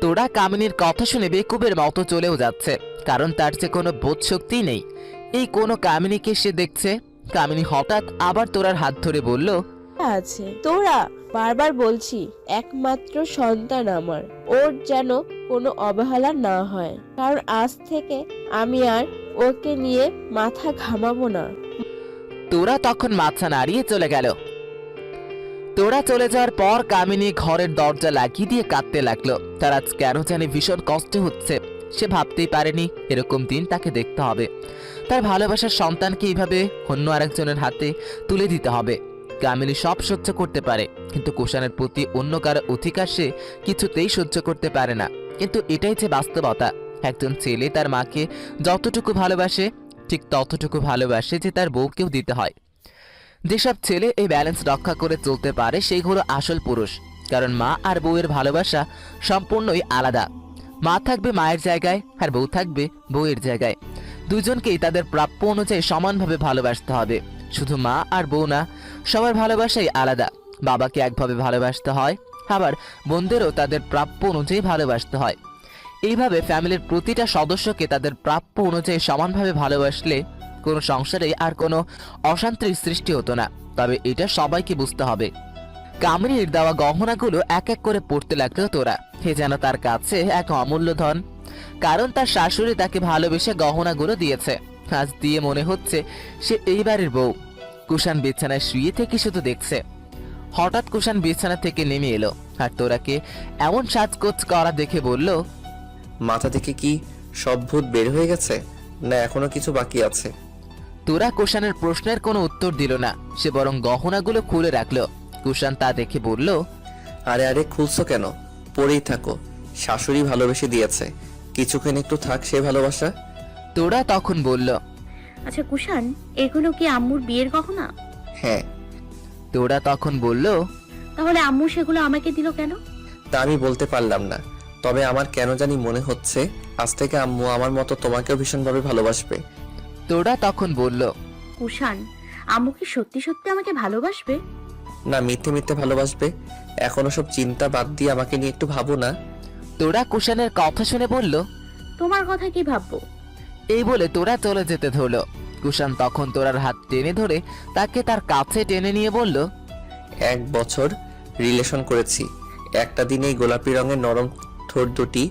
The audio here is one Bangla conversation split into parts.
তোরা কামিনীর কথা শুনে বেকুবের মতো চলেও যাচ্ছে কারণ তার যে কোনো বোধ শক্তিই নেই। এই কোনো কামিনীকে সে দেখছে? কামিনী হঠাৎ আবার তোরার হাত ধরে বলল আছে? তোরা? বারবার বলছি একমাত্র সন্তান আমার। ওর যেন কোনো অবহেলা না হয়। কারণ আজ থেকে আমি আর ওকে নিয়ে মাথা ঘামাবো না। তোরা তখন মাথা নাড়িয়ে চলে গেল। তোরা চলে যাওয়ার পর কামিনী ঘরের দরজা লাগিয়ে দিয়ে কাঁদতে লাগল। তার আজ কেন জানি ভীষণ কষ্ট হচ্ছে। সে ভাবতেই পারেনি এরকম দিন তাকে দেখতে হবে। তার ভালোবাসার সন্তানকে এইভাবে অন্য আরেকজনের হাতে তুলে দিতে হবে। কামিনী সব সহ্য করতে পারে, কিন্তু কুষাণের প্রতি অন্য কারও অধিকার সে কিছুতেই সহ্য করতে পারে না। কিন্তু এটাই যে বাস্তবতা, একজন ছেলে তার মাকে যতটুকু ভালোবাসে, ঠিক ততটুকু ভালোবাসে যে তার বউকেও দিতে হয়। যেসব ছেলে এই ব্যালেন্স রক্ষা করে চলতে পারে সেই হলো আসল পুরুষ। কারণ মা আর বউয়ের ভালোবাসা সম্পূর্ণই আলাদা। মা থাকবে মায়ের জায়গায় আর বউ থাকবে বউয়ের জায়গায়। দুজনকেই তাদের প্রাপ্য অনুযায়ী সমানভাবে ভালোবাসতে হবে। শুধু মা আর বউ না, সবার ভালোবাসাই আলাদা। বাবাকে একভাবে ভালোবাসতে হয়, আবার বোনদেরও তাদের প্রাপ্য অনুযায়ী ভালোবাসতে হয়। এইভাবে ফ্যামিলির প্রতিটা সদস্যকে তাদের প্রাপ্য অনুযায়ী সমানভাবে ভালোবাসলে কোনো সংসারে আর কোনো অশান্তির সৃষ্টি হতো না। তবে এটা সবাইকে বুঝতে হবে। কামরির দেওয়া গহনাগুলো এক এক করে পড়তে লাগল তোরা। হে যেন তার কাছে এক অমূল্য ধন। কারণ তার শাশুড়ি তাকে ভালোবেসে গহনাগুলো দিয়েছে। আজ দিয়ে মনে হচ্ছে সে এইবারের বউ। কুষাণ বিছানায় শুয়ে থেকে শুধু দেখছে। হঠাৎ কুষাণ বিছানা থেকে নেমে এলো আর তোরাকে এমন সাজগোজ করা দেখে বলল, মাথা থেকে কি সব ভূত বের হয়ে গেছে? না, এখনও কিছু বাকি আছে। তোরা কুষাণের প্রশ্নের কোনো উত্তর দিল না। সে বরং গহনাগুলো খুলে রাখল। কুষাণ তা দেখে বলল আরে আরে খুলছো কেন? পড়েই থাকো। শাশুড়ি ভালোবেসে দিয়েছে। কিছুক্ষণ একটু থাক সে ভালোবাসা। তোরা তখন বলল আচ্ছা কুষাণ এগুলো কি আম্মুর বিয়ের গহনা? হ্যাঁ। তোরা তখন বলল তাহলে আম্মু সেগুলো আমাকে দিল কেন? তা আমি বলতে পারলাম না। তবে আমার কেন জানি মনে হচ্ছে আজ থেকে আম্মু আমার মতো তোমাকেও ভীষণভাবে ভালোবাসবে। তোরা তখন বলল কুষাণ আম্মু কি সত্যি সত্যি আমাকে ভালোবাসবে? না মিথ্যে মিথ্যে ভালোবাসবে। এখনও সব চিন্তা বাদ দিয়ে আমাকে নিয়ে একটু ভাবো না। তোরা কুষাণের কথা শুনে বলল তোমার কথা কি ভাববো? এই বলে তোরা চলে যেতে ধরলো। কুষাণ তখন তোরার হাত টেনে ধরে তাকে তার কাছে টেনে নিয়ে বলল এক বছর রিলেশন করেছি। একটা দিনেই গোলাপি রঙের নরম ঠোঁট দুটি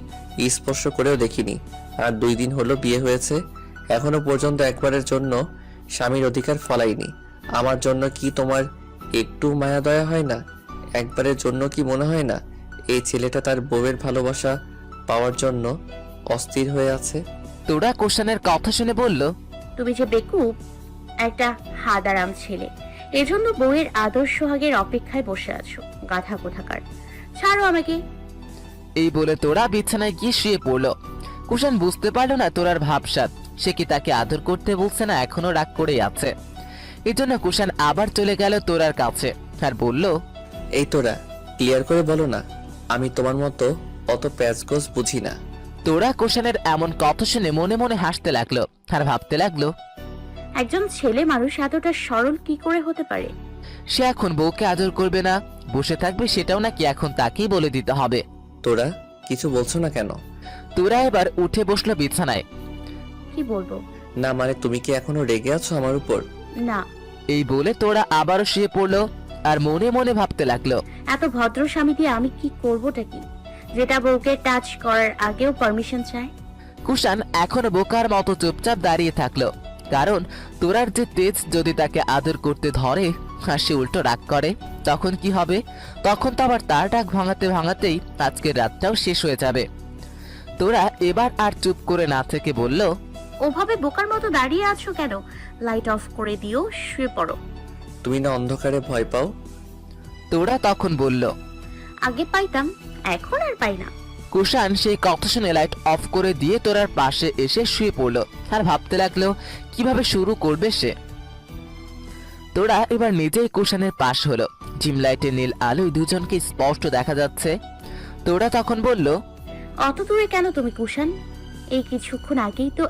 স্পর্শ করেও দেখিনি। আর দুই দিন হলো বিয়ে হয়েছে। এখনও পর্যন্ত একবারের জন্য স্বামীর অধিকার ফলাইনি। আমার জন্য কি তোমার একটু মায়া দয়া হয় না? একবারের জন্য কি মনে হয় না এই ছেলেটা তার বউয়ের ভালোবাসা পাওয়ার জন্য অস্থির হয়ে আছে? তোরা কুষাণের কথা শুনে বলল তুমি যে বেকুব একটা হাদারাম ছেলে। এজন্য বউয়ের আদর্শ সোহাগের অপেক্ষায় বসে আছো গাধা কোথাকার। ছাড়ো আমাকে। এই বলে তোরা বিছানায় গিয়ে শুয়ে পড়ল। কুষাণ বুঝতে পারল না তোরার ভাবসাত সে কি তাকে আদর করতে বলছে না এখনও রাগ করেই আছে? এই জন্য কুষাণ আবার চলে গেল তোরার কাছে আর বলল এই তোরা ক্লিয়ার করে বলো না আমি তোমার মতো অত প্যাচগোজ বুঝি না। তোরা কুষাণের এমন কথা শুনে মনে মনে হাসতে লাগল আর ভাবতে লাগল একজন ছেলে মানুষ এতটা সরল কি করে হতে পারে? সে এখন বউকে আদর করবে না বসে থাকবে সেটাও নাকি এখন তাকেই বলে দিতে হবে। তোরা কিছু বলছো না কেন? তোরা এবার উঠে বসল বিছানায়। কি বলব? না মানে তুমি কি এখনও রেগে আছো আমার উপর? না। এই বলে তোরা আবারও শুয়ে পড়ল আর মনে মনে ভাবতে লাগল। এত ভদ্র স্বামী দিয়ে আমি কি করবোটা কি? যেটা বউকে টাচ করার আগেও পারমিশন চায়? কুষাণ এখনও বোকার মতো চুপচাপ দাঁড়িয়ে থাকল। কারণ তোরার যে তেজ যদি তাকে আদর করতে ধরে আর সে উল্টো রাগ করে তখন কি হবে? তখন তো আবার তার ডাক ভাঙাতে ভাঙাতেই আজকের রাতটাও শেষ হয়ে যাবে। তোরা এবার আর চুপ করে না থেকে বলল ওভাবে বোকার মতো দাঁড়িয়ে আছো কেন? লাইট অফ করে দিও শুয়ে পড়ো। তুমি না অন্ধকারে ভয় পাও? তোরা তখন বলল আগে পাইতাম এখন আর পাই না। কুষাণ সেই কথা শুনে লাইট অফ করে দিয়ে তোরার পাশে এসে শুয়ে পড়ল। আর ভাবতে লাগল কীভাবে শুরু করবে সে? তোরা এবার নিজেই কুষাণের পাশ হলো। জিম লাইটের নীল আলোয় দুজনকে স্পষ্ট দেখা যাচ্ছে। তোরা তখন বলল অত দূরে কেন তুমি কুষাণ? এই কিছুক্ষণ আগেই তো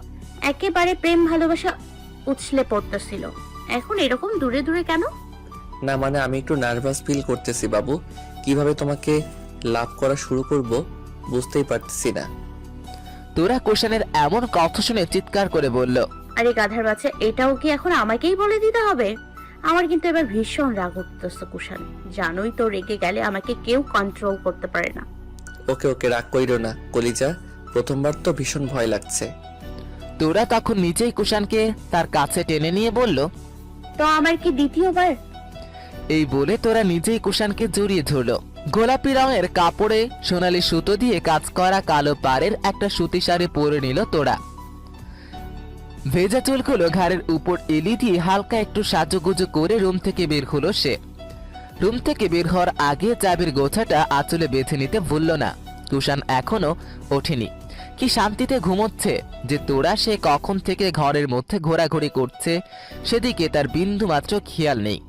একেবারে প্রেম ভালোবাসা উছলে পড়তেছিল। এখন এরকম দূরে দূরে কেন? না মানে আমি একটু নার্ভাস ফিল করতেছি বাবু। কীভাবে তোমাকে লাভ করা শুরু করব বুঝতেই পারতেছি না। তোরা কুষাণের এমন কথা শুনে চিৎকার করে বলল আরে গাধার বাচ্চা এটাও কি এখন আমাকেই বলে দিতে হবে? আমার কিন্তু এবার ভীষণ রাগ উঠতেছে কুষাণ জানোই তো রেগে গেলে আমাকে কেউ কন্ট্রোল করতে পারে না। ওকে ওকে রাগ কইরো না। কলিজা প্রথমবার তো ভীষণ ভয় লাগছে। তোরা তখন নিজেই কুষাণকে তার কাছে টেনে নিয়ে বলল তো আমার কি দ্বিতীয়বার? এই বলে তোরা নিজেই কুষাণকে জড়িয়ে ধরল। গোলাপি রঙের কাপড়ে সোনালি সুতো দিয়ে কাজ করা কালো পাড়ের একটা সুতি শাড়ি পরে নিল তোরা। ভেজা চুলগুলো ঘাড়ের উপর এলি দিয়ে হালকা একটু সাজুগুজু করে রুম থেকে বের হলো সে। রুম থেকে বের হওয়ার আগে চাবির গোছাটা আঁচলে বেঁধে নিতে ভুলল না। কুষাণ এখনও ওঠেনি। কি শান্তিতে ঘুমোচ্ছে যে তোরা সে কখন থেকে ঘরের মধ্যে ঘোরাঘুরি করছে, সেদিকে তার বিন্দু মাত্র খেয়াল নেই।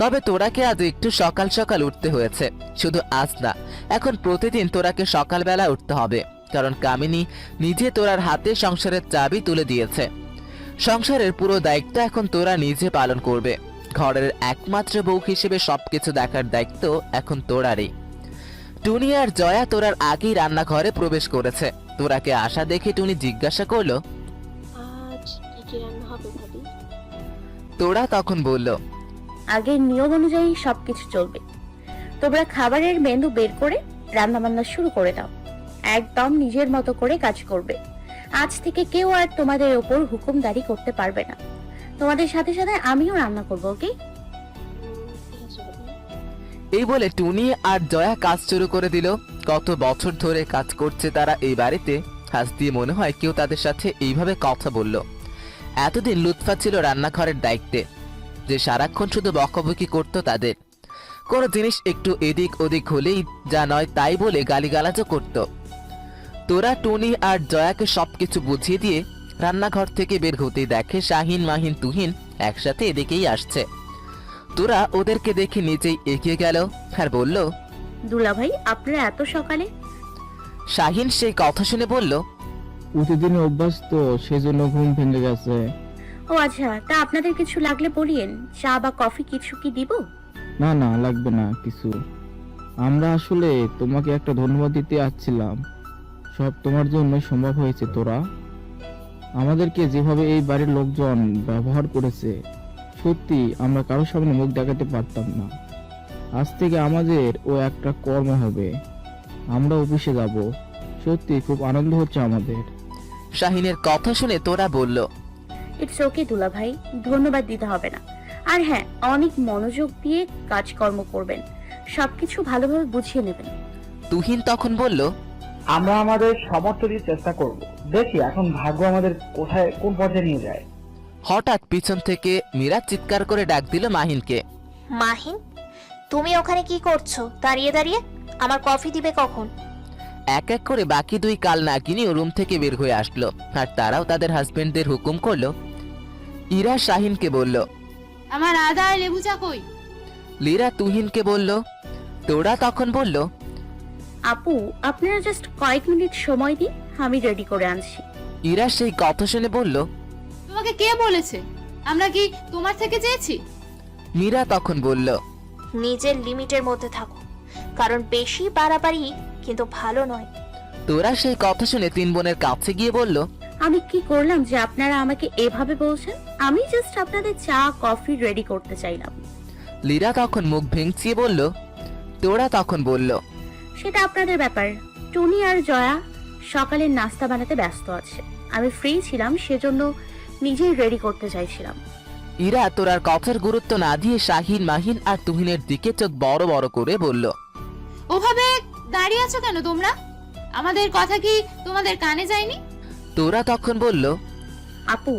তবে তোরাকে আজ একটু সকাল সকাল উঠতে হয়েছে, শুধু আজ না, এখন প্রতিদিন তোরাকে সকালবেলা উঠতে হবে, কারণ কামিনী নিজে তোরার হাতে সংসারের চাবি তুলে দিয়েছে। সংসারের পুরো দায়িত্ব এখন তোরা নিজে পালন করবে। ঘরের একমাত্র বউ হিসেবে সবকিছু দেখার দায়িত্ব এখন তোরারই। টুনি আর জয়া তোরার আগেই রান্নাঘরে প্রবেশ করেছে। তোরাকে আসা দেখে টুনি জিজ্ঞাসা করল আজ কি কি রান্না হবে ভাবি? তোরা তখন বলল আগের নিয়ম অনুযায়ী সবকিছু চলবে। তোমরা খাবারের মেনু বের করে রান্না বান্না শুরু করে দাও। একদম নিজের মতো করে কাজ করবে। আজ থেকে কেউ আর তোমাদের ওপর হুকুমদারি করতে পারবে না। তোমাদের সাথে সাথে আমিও রান্না করব ওকে? এই বলে টুনি আর জয়া কাজ শুরু করে দিল। কত বছর ধরে কাজ করছে তারা এই বাড়িতে। হাস দিয়ে মনে হয় কেউ তাদের সাথে এইভাবে কথা বলল। এতদিন লুৎফা ছিল রান্নাঘরের দায়িত্বে। যে সারাক্ষণ শুধু বকবকি করত তাদের। কোনো জিনিস একটু এদিক ওদিক হলেই যা নয় তাই বলে গালিগালাজও করত। তোরা, টুনি আর জয়াকে সবকিছু বুঝিয়ে দিয়ে রান্নাঘর থেকে বের হতেই দেখে শাহিন, মাহিন, তুহিন একসাথে এদিকেই আসছে। তোরা ওদেরকে দেখে নিজেই এগিয়ে গেল আর বলল দুলা ভাই আপনারা এত সকালে? শাহিন সেই কথা শুনে বলল প্রতিদিনই অভ্যাস তো সেজন্য ঘুম ভেঙে গেছে। ও আচ্ছা তা আপনাদের কিছু লাগলে বলিয়েন। চা বা কফি কিছু কি দিব? না না লাগবে না কিছু। আমরা আসলে তোমাকে একটা ধন্যবাদ দিতে আসছিলাম। সব তোমার জন্য সম্ভব হয়েছে তোরা। আমাদেরকে যেভাবে এই বাড়ির লোকজন ব্যবহার করেছে সত্যি আমরা কারোর সামনে মুখ দেখাতে পারতাম না। আজ থেকে আমাদের ও একটা কর্ম হবে। আমরা অফিসে যাব। সত্যি খুব আনন্দ হচ্ছে আমাদের। শাহিনের কথা শুনে তোরা বলল ইটস ওকে দুলা ভাই ধন্যবাদ দিতে হবে না। আর হ্যাঁ অনেক মনোযোগ দিয়ে কাজকর্ম করবেন। সবকিছু ভালোভাবে বুঝিয়ে নেবেন। তুহিন তখন বলল আমরা আমাদের সামর্থ্য দিয়ে চেষ্টা করব। দেখি এখন ভাগ্য আমাদের কোথায় কোন পর্যায়ে নিয়ে যায়? হঠাৎ পিছন থেকে মীরা চিৎকার করে ডাক দিল মাহিনকে। মাহিন তুমি ওখানে কি করছ? দাঁড়িয়ে দাঁড়িয়ে? আমার কফি দিবে কখন? এক এক করে বাকি দুই কাল নাগিনীও রুম থেকে বের হয়ে আসলো আর তারাও তাদের হাজবেন্ডদের হুকুম করল। ইরা শাহিনকে বলল আমার আদা আর লেবু চা কই? লীরা তুহিনকে বলল তোরা তখন বলল আপু আপনারা জাস্ট কয়েক মিনিট সময় দিন আমি রেডি করে আনছি। ইরা সেই কথা শুনে বলল তোমাকে কে বলেছে? আমরা কি তোমার থেকে চেয়েছি? মীরা তখন বলল নিজের লিমিটের মধ্যে থাকো। কারণ বেশি বাড়াবাড়ি কিন্তু ভালো নয়। তোরা সেই কথা শুনে তিন বোনের কাছে গিয়ে বলল আমি কি করলাম যে আপনারা আমাকে এভাবে বলছেন? আমি জাস্ট আপনাদের চা কফি রেডি করতে চাইলাম। লীরা তখন মুখ ভেঙচিয়ে বলল তোরা তখন বলল সেটা আপনাদের ব্যাপার। টুনি আর জয়া সকালের নাস্তা বানাতে ব্যস্ত আছে। আমি ফ্রি ছিলাম সেজন্য নিজেই রেডি করতে চাইছিলাম। ইরা তোর আর কথার গুরুত্ব না দিয়ে শাহিন মাহিন আর তুহিনের দিকে চোখ বড় বড় করে বলল ওভাবে দাঁড়িয়ে আছো কেন তোমরা? আমাদের কথা কি তোমাদের কানে যায়নি? তোরা তখন বলল আপু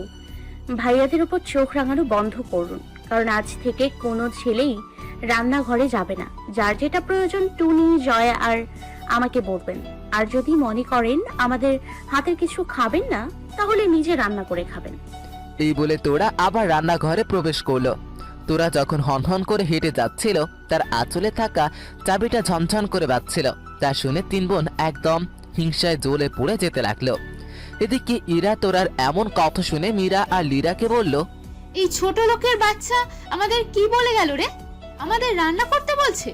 ভাইয়াদের উপর চোখ রাঙানো বন্ধ করুন কারণ আজ থেকে কোনো ছেলেই রান্নাঘরে যাবে না। যার যেটা প্রয়োজন টুনি জয়া আর আমাকে বলবেন। আর যদি মনে করেন আমাদের হাতের কিছু খাবেন না তাহলে নিজে রান্না করে খাবেন। এই বলে তোরা আবার রান্নাঘরে প্রবেশ করল। তোরা যখন হনহন করে হেঁটে যাচ্ছিল তার আঁচলে থাকা চাবিটা ঝনঝন করে বাজছিল। তা শুনে তিন বোন একদম হিংসায় জ্বলে পড়ে যেতে লাগল। এদিকে ইরা তোরার এমন কথা শুনে মীরা আর লীরাকে বলল এই ছোট লোকের বাচ্চা আমাদের কি বলে গেল রে? আমাদের রান্না করতে বলছে।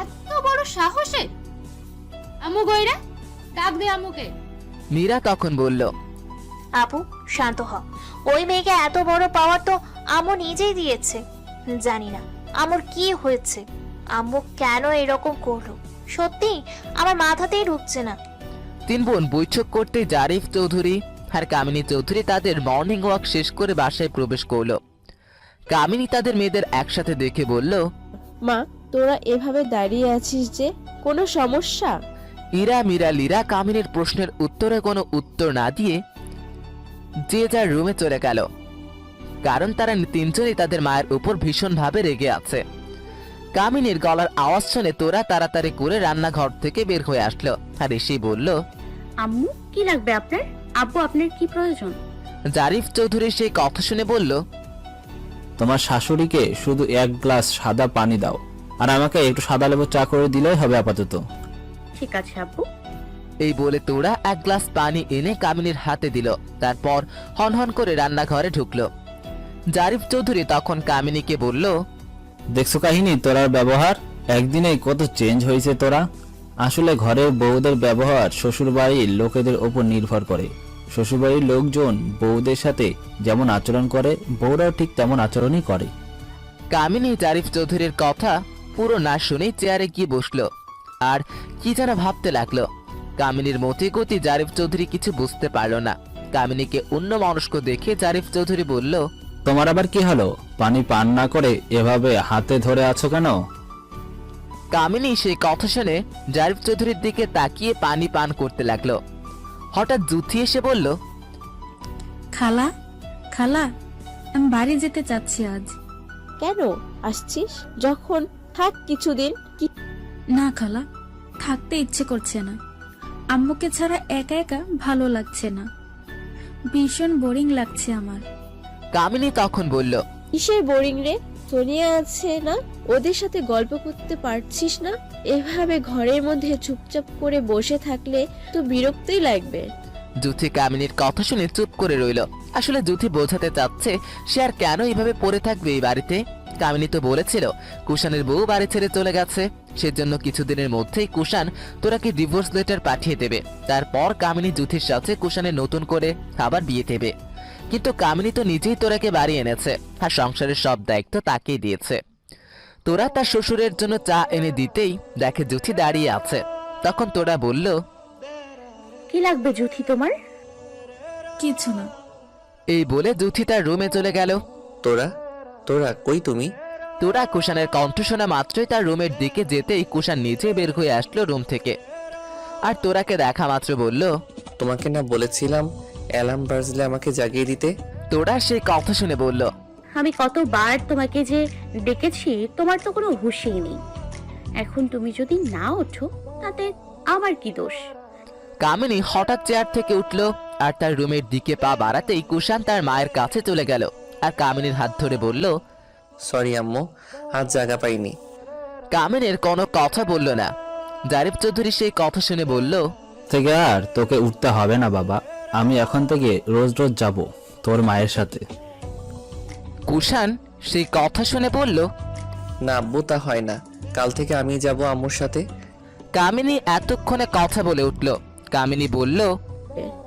এত বড় সাহসে। আমু গয়রা ডাক দে আম্মুকে। মীরা তখন বলল আপু শান্ত হ। ওই মেয়েকে এত বড় পাওয়ার তো আম্মু নিজেই দিয়েছে। জানি না আম্মুর কি হয়েছে? আম্মু কেন এরকম করল? সত্যি আমার মাথাতেই ঢুকছে না। তিন বোন বৈঠক করতে জারিফ চৌধুরী আর কামিনী চৌধুরী তাদের মর্নিং ওয়াক শেষ করে বাসায় প্রবেশ করল। কামিনী তাদের মেয়েদের একসাথে দেখে বলল মা তোরা এভাবে দাঁড়িয়ে আছিস যে কোনো সমস্যা? ইরা মীরা লীরা কামিনীর প্রশ্নের উত্তরে কোনো উত্তর না দিয়ে যে যার রুমে চলে গেল। কারণ তারা তিনজনই তাদের মায়ের উপর ভীষণভাবে রেগে আছে। কামিনীর গলার আওয়াজ শুনে তোরা তাড়াতাড়ি করে রান্নাঘর থেকে বের হয়ে আসলো আর এসেই বলল আম্মু কি লাগবে আপনার? আব্বু আপনার কি প্রয়োজন? জারিফ চৌধুরী সেই কথা শুনে বলল তোমার শাশুড়িকে শুধু এক গ্লাস সাদা পানি দাও। আর আমাকে একটু সাদা লেবু চা করে দিলেই হবে আপাতত। ঠিক আছে আব্বু এই বলে তোরা এক গ্লাস পানি এনে কামিনীর হাতে দিল। তারপর হনহন করে রান্নাঘরে ঢুকলো। জারিফ চৌধুরী তখন কামিনীকে বলল দেখছ কাহিনী তোরার ব্যবহার? একদিনেই কত চেঞ্জ হয়েছে তোরা? আসলে ঘরের বউদের ব্যবহার শ্বশুরবাড়ির লোকেদের ওপর নির্ভর করে। শ্বশুরবাড়ির লোকজন বউদের সাথে যেমন আচরণ করে বউরাও ঠিক তেমন আচরণই করে। কামিনী জারিফ চৌধুরীর কথা পুরো না শুনে চেয়ারে গিয়ে বসল। আর কি যেন ভাবতে লাগল। কামিনীর মতি গতি জারিফ চৌধুরী কিছু বুঝতে পারল না। কামিনীকে অন্য মনস্ক দেখে জারিফ চৌধুরী বলল তোমার আবার কি হলো? পানি পান না করে এভাবে হাতে ধরে আছো কেন? কামিনী সেই কথা শুনে জারিফ চৌধুরীর দিকে তাকিয়ে পানি পান করতে লাগল। হঠাৎ জুথি এসে বলল খালা খালা আমি বাড়ি যেতে চাচ্ছি আজ। কেন? আসছিস? যখন? থাক কিছুদিন। কি? না খালা থাকতে ইচ্ছে করছে না। আম্মুকে ছাড়া একা একা ভালো লাগছে না। ভীষণ বোরিং লাগছে আমার। কামিনী তখন বলল কিসের বোরিং রে? সোনিয়া আছে না? ওদের সাথে গল্প করতে পারছিস না? এভাবে ঘরের মধ্যে চুপচাপ করে বসে থাকলে তো বিরক্তই লাগবে। জুথি কামিনীর কথা শুনে চুপ করে রইল। আসলে জুথি বোঝাতে চাচ্ছে সে আর কেন এইভাবে পড়ে থাকবে এই বাড়িতে? কামিনী তো বলেছিল, কুষাণের বউ বাড়ি ছেড়ে চলে গেছে। সেজন্য কিছুদিনের মধ্যেই কুষাণ তোরাকে ডিভোর্স লেটার পাঠিয়ে দেবে। তারপর কামিনী জুথির সাথে কুষাণের নতুন করে আবার বিয়ে দেবে। কিন্তু কামিনী তো নিজেই তোরাকে বাড়ি এনেছে আর সংসারের সব দায়িত্ব তাকেই দিয়েছে। তোরা তার শ্বশুরের জন্য চা এনে দিতেই দেখে জুথি দাঁড়িয়ে আছে। তখন তোরা বলল কি লাগবে জুথি তোমার? কিছু না। এই বলে জুথি তার রুমে চলে গেল। তোরা? তোরা কই তুমি? তোরা কুষাণের কণ্ঠ শোনা মাত্রই তার রুমের দিকে যেতেই কুষাণ নিজে বের হয়ে আসলো রুম থেকে। আর তোরাকে দেখা মাত্র বলল তোমাকে না বলেছিলাম অ্যালার্ম বাজলে আমাকে জাগিয়ে দিতে। তোরা সেই কথা শুনে বলল আমি কতবার তোমাকে যে ডেকেছি তোমার তো কোনো হুঁশেই নেই। এখন তুমি যদি না ওঠো তাতে আমার কি দোষ? কামিনী হঠাৎ চেয়ার থেকে উঠল আর তার রুমের দিকে পা বাড়াতেই কুষাণ তার মায়ের কাছে চলে গেল আর কামিনীর হাত ধরে বলল সরি আম্মু আজ জায়গা পাইনি। কামিনীর কোনো কথা বলল না। জারিফ চৌধুরী সেই কথা শুনে বলল থেকে আর তোকে উঠতে হবে না বাবা। আমি এখন থেকে রোজ রোজ যাব তোর মায়ের সাথে। কুষাণ সেই কথা শুনে বলল না আব্বু তা হয় না। কাল থেকে আমি যাব আম্মুর সাথে। কামিনী এতক্ষণে কথা বলে উঠল। কামিনী বলল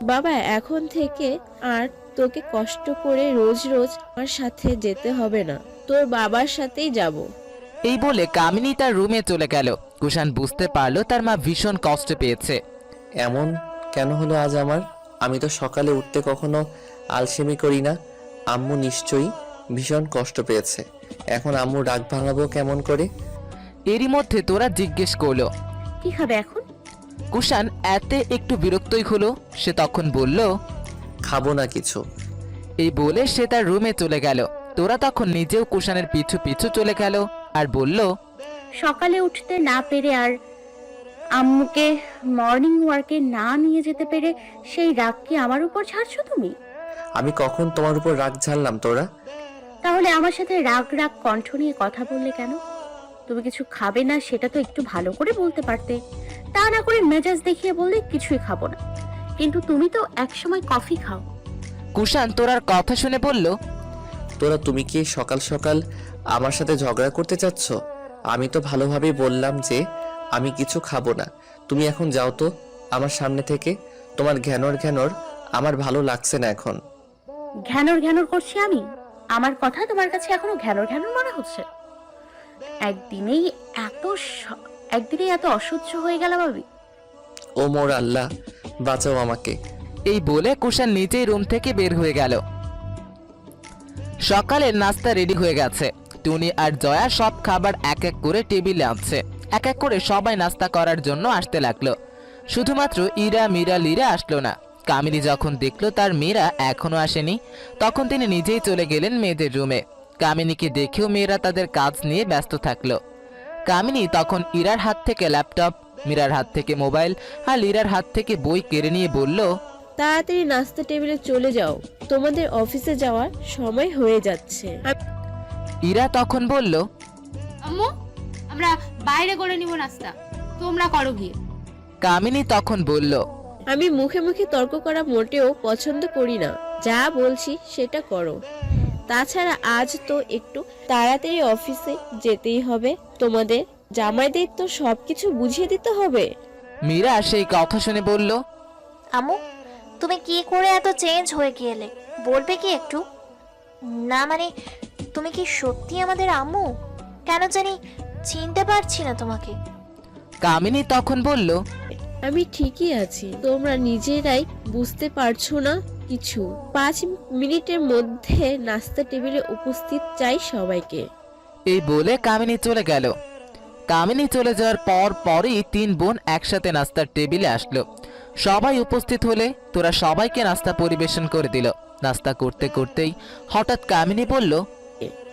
বাবা এখন থেকে আর তোকে কষ্ট করে রোজ রোজ আমার সাথে যেতে হবে না। তোর বাবার সাথেই যাব। এই বলে কামিনী তার রুমে চলে গেল। কুষাণ বুঝতে পারল তার মা ভীষণ কষ্ট পেয়েছে। এমন কেন হলো আজ আমার? আমি তো সকালে উঠতে কখনো আলসেমি করি না। আম্মু নিশ্চয়ই ভীষণ কষ্ট পেয়েছে। এখন আম্মু রাগ ভাঙাবো কেমন করে? এরই মধ্যে তোরা জিজ্ঞেস করল কি খাবে এখন? কুষাণ এতে একটু বিরক্তই হলো সে তখন বলল খাব না কিছু। এই বলে সে তার রুমে চলে গেল। তোরা তখন নিজেও কুষাণের পিছু পিছু চলে গেল আর বলল সকালে উঠতে না পেরে আর আম্মুকে মর্নিং ওয়ার্কে না নিয়ে যেতে পেরে সেই রাগ কি আমার উপর ছাড়ছো তুমি? আমি কখন তোমার উপর রাগ ঝাড়লাম তোরা? তাহলে আমার সাথে রাগ রাগ কণ্ঠ নিয়ে কথা বললে কেন? তুমি কিছু খাবে না সেটা তো একটু ভালো করে বলতে পারতে। তা না করে মেজাজ দেখিয়ে বললে কিছুই খাব না। কিন্তু তুমি তো একসময় কফি খাও। কুষাণ তোরার কথা শুনে বলল তোরা তুমি কি সকাল সকাল আমার সাথে ঝগড়া করতে চাচ্ছ? আমি তো ভালোভাবেই বললাম যে আমি কিছু খাব না। তুমি এখন যাও তো আমার সামনে থেকে। তোমার ঘ্যানর ঘ্যানর আমার ভালো লাগছে না এখন। ঘ্যানর ঘ্যানর করছি আমি? আমার কথা তোমার কাছে এখনও ঘ্যানর ঘ্যানর মনে হচ্ছে? একদিনেই এত স- একদিনেই এত অসহ্য হয়ে গেল ভাবি। ও মোর আল্লাহ বাঁচাও আমাকে। এই বলে কুষাণ নিজেই রুম থেকে বের হয়ে গেল। সকালের নাস্তা রেডি হয়ে গেছে। টুনি আর জয়া সব খাবার এক এক করে টেবিলে আনছে। এক এক করে সবাই নাস্তা করার জন্য আসতে লাগল। শুধুমাত্র ইরা মীরা লিরা আসলো না। কামিনী যখন দেখল তার মেয়েরা এখনও আসেনি তখন তিনি নিজেই চলে গেলেন মেয়েদের রুমে। কামিনীকে দেখেও মেয়েরা তাদের কাজ নিয়ে ব্যস্ত থাকল। কামিনী তখন ইরার হাত থেকে ল্যাপটপ মীরার হাত থেকে মোবাইল আর লিরার হাত থেকে বই কেড়ে নিয়ে বলল তাড়াতাড়ি নাস্তা টেবিলে চলে যাও। তোমাদের অফিসে যাওয়ার সময় হয়ে যাচ্ছে। ইরা তখন বলল আম্মু আমরা বাইরে করে নিব নাস্তা। তোমরা করো গিয়ে। কামিনী তখন বলল আমি মুখে মুখে তর্ক করা মোটেও পছন্দ করি না। যা বলছি সেটা করো। তাছাড়া আজ তো একটু তাড়াতাড়ি অফিসে যেতেই হবে। তোমাদের জামাইদের তো সবকিছু বুঝিয়ে দিতে হবে। মীরা সেই কথা শুনে বলল আম্মু তুমি কি করে এত চেঞ্জ হয়ে গেলে? বলবে কি একটু? না মানে তুমি কি সত্যি আমাদের আম্মু? কেন জানি চিনতে পারছি না তোমাকে। কামিনী তখন বলল আমি ঠিকই আছি তোমরা নিজেরাই বুঝতে পারছ না কিছু। পাঁচ মিনিটের মধ্যে নাস্তা টেবিলে উপস্থিত চাই সবাইকে। এই বলে কামিনী চলে গেল। কামিনী চলে যাওয়ার পর পরই তিন বোন একসাথে নাস্তার টেবিলে আসলো। সবাই উপস্থিত হলে তোরা সবাইকে নাস্তা পরিবেশন করে দিল। নাস্তা করতে করতেই হঠাৎ কামিনী বলল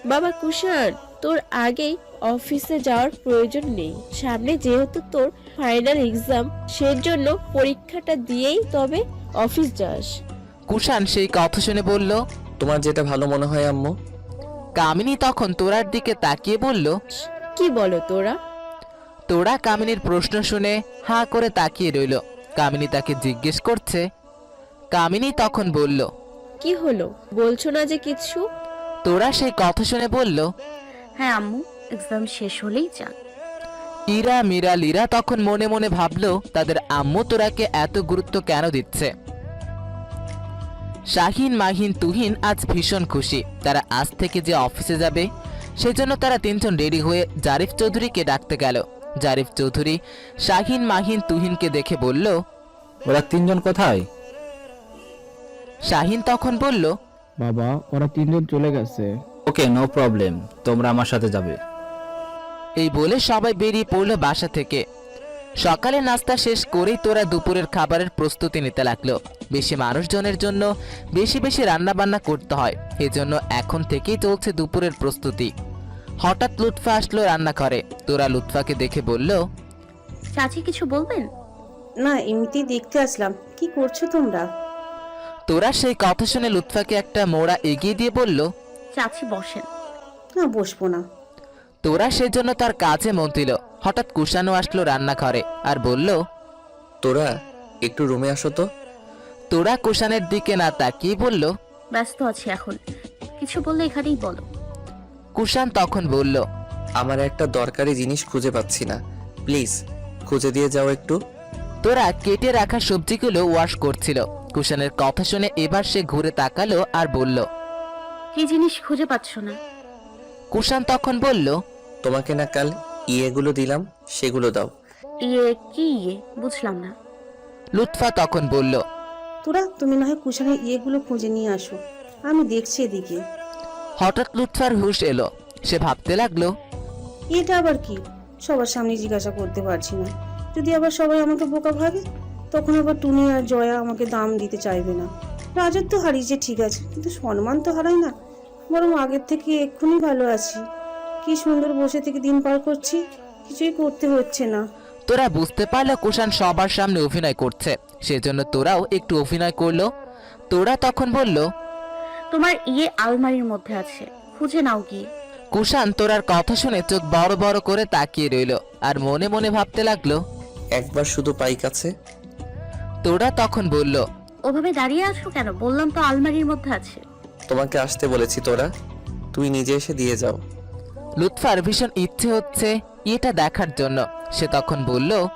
বাবা কুষাণ তোর আগেই অফিসে যাওয়ার প্রয়োজন নেই। সামনে যেহেতু তোর ফাইনাল এক্সাম সেজন্য পরীক্ষাটা দিয়েই তবে অফিস যাস। কুষাণ সেই কথা শুনে বলল তোমার যেটা ভালো মনে হয় আম্মু। কামিনী তখন তোরার দিকে তাকিয়ে বলল কি বলো তোরা? তোরা কামিনীর প্রশ্ন শুনে হাঁ করে তাকিয়ে রইল। কামিনী তাকে জিজ্ঞেস করছে কামিনী তখন বলল কি হলো? বলছো না যে কিছু তোরা সেই কথা শুনে বলল হ্যাঁ আম্মু এক্সাম শেষ হলেই যাক ইরা মীরা লিরা তখন মনে মনে ভাবলো তাদের আম্মু তোরাকে এত গুরুত্ব কেন দিচ্ছে? শাহিন মাহিন তুহিন আজ ভীষণ খুশি। তারা আজ থেকে যে অফিসে যাবে সেজন্য তারা তিনজন রেডি হয়ে জারিফ চৌধুরীকে ডাকতে গেল। জারিফ চৌধুরী শাহিন মাহিন তুহিনকে দেখে বলল ওরা তিনজন কোথায়? শাহিন তখন বলল বাবা ওরা তিনজন চলে গেছে। ওকে নো প্রবলেম তোমরা আমার সাথে যাবে। এই বলে সবাই বেরিয়ে পড়ল বাসা থেকে। সকালে নাস্তা শেষ করেই তোরা দুপুরের খাবারের প্রস্তুতি নিতে লাগল। বেশি মানুষজনের জন্য বেশি বেশি রান্না বান্না করতে হয়। এজন্য এখন থেকেই চলছে দুপুরের প্রস্তুতি। হঠাৎ লুৎফা আসলো রান্না করে তোরা লুৎফাকে দেখে বলল চাচি কিছু বলবেন? না এমনিতেই দেখতে আসলাম। কি করছ তোমরা? তোরা সেই কথা শুনে লুৎফাকে একটা মোড়া এগিয়ে দিয়ে বলল চাচি বসেন। না বসবো না। তোরা সেজন্য তার কাছে মন দিল। হঠাৎ কুষানো আসলো রান্নাঘরে আর বলল তোরা একটু রুমে আসো তো। তোরা কুষানের দিকে না তাকিয়ে বলল ব্যস্ত আছি এখন। কিছু বললে এখানেই বলো। কুষাণ তখন বলল আমার একটা দরকারি জিনিস খুঁজে পাচ্ছি না। প্লিজ খুঁজে দিয়ে যাও একটু। তোরা কেটে রাখা সবজিগুলো ওয়াশ করছিল। কুষাণের কথা শুনে এবার সে ঘুরে তাকালো আর বলল কি জিনিস খুঁজে পাচ্ছ না। কুষাণ তখন বলল তোমাকে না কাল ইয়েগুলো দিলাম সেগুলো দাও। ইয়ে কি ইয়ে? বুঝলাম না। লুৎফা তখন বলল তোরা তুমি না হয় কুশানের ইয়েগুলো খুঁজে নিয়ে আসো। আমি দেখছি এদিকে। হঠাৎ লুৎফার হুশ এলো। সে ভাবতে লাগল এটা আবার কি? সবার সামনে জিজ্ঞাসা করতে পারছি না। যদি আবার সবাই আমাকে বোকা ভাবে তখন আবার টুনি আর জয়া আমাকে দাম দিতে চাইবে না। রাজত্ব হারিয়েছে ঠিক আছে কিন্তু সম্মান তো হারাই না। বরং আগের থেকে এক্ষুনি ভালো আছি। কি সুন্দর বসে থেকে দিন পার করছি কিছুই করতে হচ্ছে না। তোরা বুঝতে পারল কুষাণ সবার সামনে অভিনয় করছে সেজন্য তোরাও একটু অভিনয় করল। তোরা তখন বলল তোমার ইয়ে আলমারির মধ্যে আছে খুঁজে নাও গিয়ে। কুষাণ তোরার কথা শুনে চোখ বড় বড় করে তাকিয়ে রইল আর মনে মনে ভাবতে লাগল একবার শুধু পাই কাছে তোরা তখন বলল ওভাবে দাঁড়িয়ে আছো কেন? বললাম তো আলমারির মধ্যে আছে। তোমাকে আসতে বলেছি তোরা। তুই নিজে এসে দিয়ে যাও। লুৎফার ভীষণ ইচ্ছে হচ্ছে এটা দেখার জন্য। সে তখন বলল